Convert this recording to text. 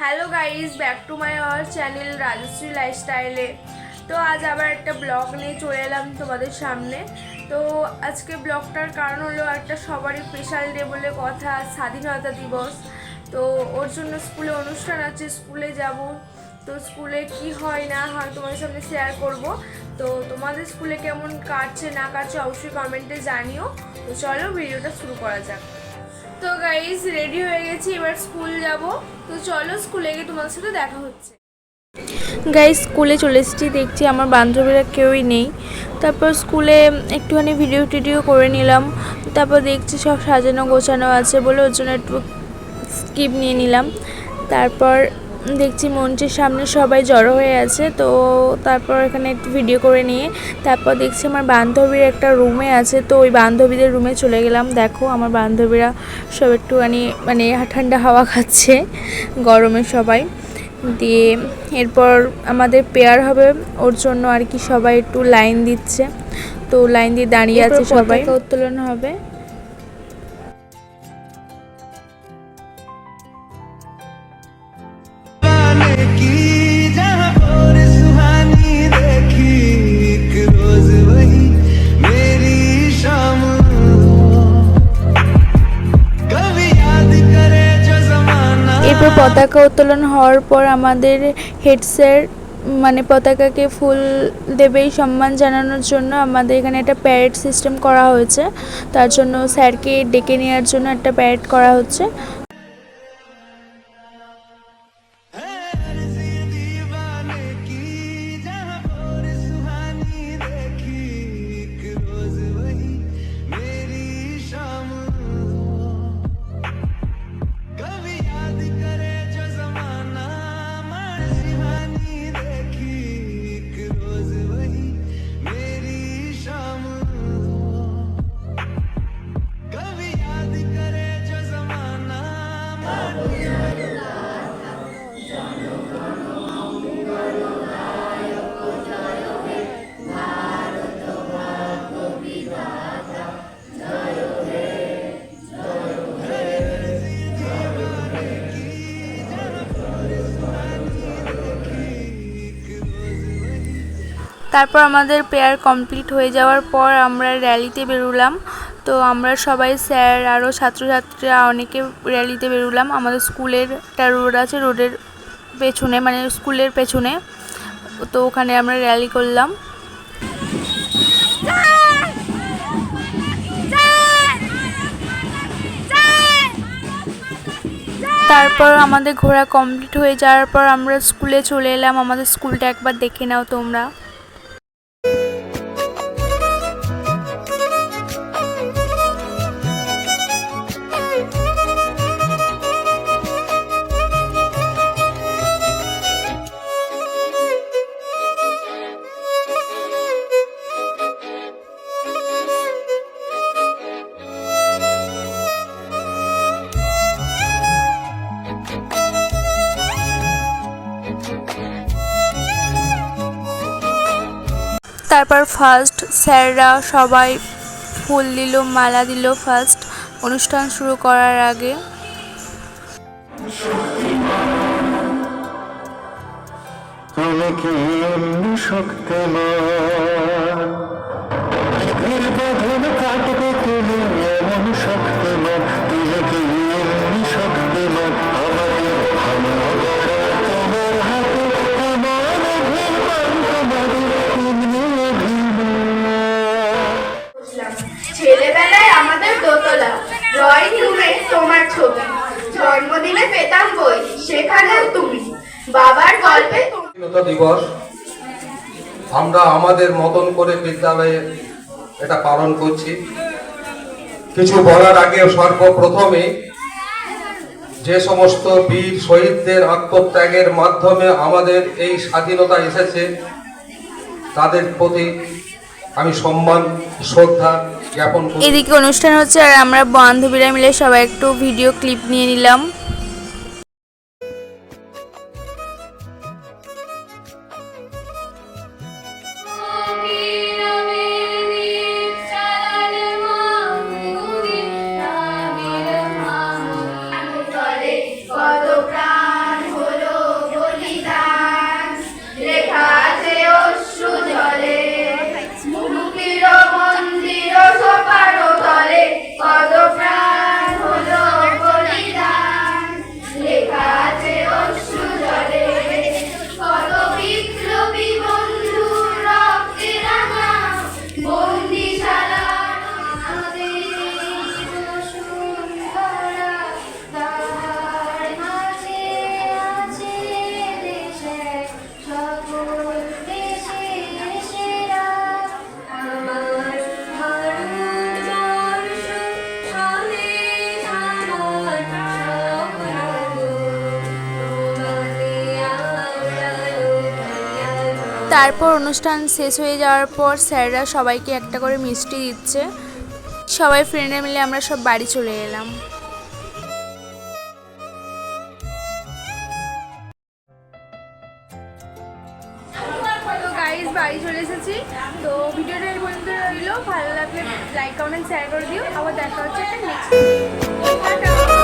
Hello guys back to my our channel Rajshree লাইফস্টাইলে তো আজ আবার একটা ব্লগ নিয়ে চলে এলাম তোমাদের সামনে। তো আজকে ব্লগটার কারণ হলো একটা সবারই স্পেশাল ডে বলে কথা, স্বাধীনতা দিবস। তো ওর জন্য স্কুলে অনুষ্ঠান আছে, স্কুলে যাব। তো স্কুলে কি হয় না হয় তোমাদের সামনে শেয়ার করব। তো তোমাদের স্কুলে কেমন কাটছে না কাটছে অবশ্যই কমেন্টে জানিও। তো চলো ভিডিওটা শুরু করা যাক। তো গাইজ রেডি হয়ে গেছি, এবার স্কুল যাব। তো চলো স্কুলে গিয়ে তোমার সাথে দেখা হচ্ছে। গাইজ স্কুলে চলে এসেছি, দেখছি আমার বান্ধবীরা কেউই নেই। তারপর স্কুলে একটুখানি ভিডিও টিডিও করে নিলাম। তারপর দেখছি সব সাজানো গোছানো আছে বলে ওর জন্য একটু স্কিপ নিয়ে নিলাম। তারপর দেখছি মঞ্চের সামনে সবাই জড়ো হয়ে আছে তো তারপর এখানে একটু ভিডিও করে নিয়ে তারপর দেখছি আমার বান্ধবীর একটা রুমে আছে তো ওই বান্ধবীদের রুমে চলে গেলাম। দেখো আমার বান্ধবীরা সব একটুখানি মানে ঠান্ডা হাওয়া খাচ্ছে গরমে সবাই। দিয়ে এরপর আমাদের পেয়ার হবে ওর জন্য আর কি সবাই একটু লাইন দিচ্ছে। তো লাইন দিয়ে দাঁড়িয়ে আছে সবাই। উত্তোলন হবে। পতাকা উত্তোলন হওয়ার পর আমাদের হেড স্যার মানে পতাকাকে ফুল দেবেই সম্মান জানানোর জন্য আমাদের এখানে একটা প্যারেড সিস্টেম করা হয়েছে। তার জন্য স্যারকে ডেকে নেওয়ার জন্য একটা প্যারেড করা হচ্ছে। তারপর আমাদের পেয়ার কমপ্লিট হয়ে যাওয়ার পর আমরা র্যালিতে বেরোলাম। তো আমরা সবাই স্যার আরও ছাত্রছাত্রীরা অনেকে র্যালিতে বেরোলাম। আমাদের স্কুলের একটা রোড আছে, রোডের পেছনে মানে স্কুলের পেছনে। তো ওখানে আমরা র্যালি করলাম। তারপর আমাদের ঘোরা কমপ্লিট হয়ে যাওয়ার পর আমরা স্কুলে চলে এলাম। আমাদের স্কুলটা একবার দেখে নাও তোমরা। তারপর ফার্স্ট স্যাররা সবাই ফুল দিল মালা দিল ফার্স্ট অনুষ্ঠান শুরু করার আগে। বাবার গল্পে স্বাধীনতা দিবস আমরা আমাদের মতন করে বিদ্যালয়ে এটা পালন করছি। কিছু বলার আগে সর্বপ্রথমে যে সমস্ত বীর শহীদদের আত্মত্যাগের মাধ্যমে আমাদের এই স্বাধীনতা এসেছে তাদের প্রতি আমি সম্মান শ্রদ্ধা জ্ঞাপন করি এদিকে অনুষ্ঠান হচ্ছে আর আমরা বান্ধবীরা মিলে সবাই একটু ভিডিও ক্লিপ নিয়ে নিলাম। তারপর অনুষ্ঠান শেষ হয়ে যাওয়ার পর স্যাররা সবাইকে একটা করে মিষ্টি দিচ্ছে। সবাই ফ্রেন্ডে মিলে আমরা সব বাড়ি চলে এলাম। বাড়ি চলে এসেছি। তো ভিডিওটা এই পর্যন্ত রইল। ভালো লাগলে লাইক কমেন্ট শেয়ার করে দিও। আবার দেখা হচ্ছে একটা নেক্সট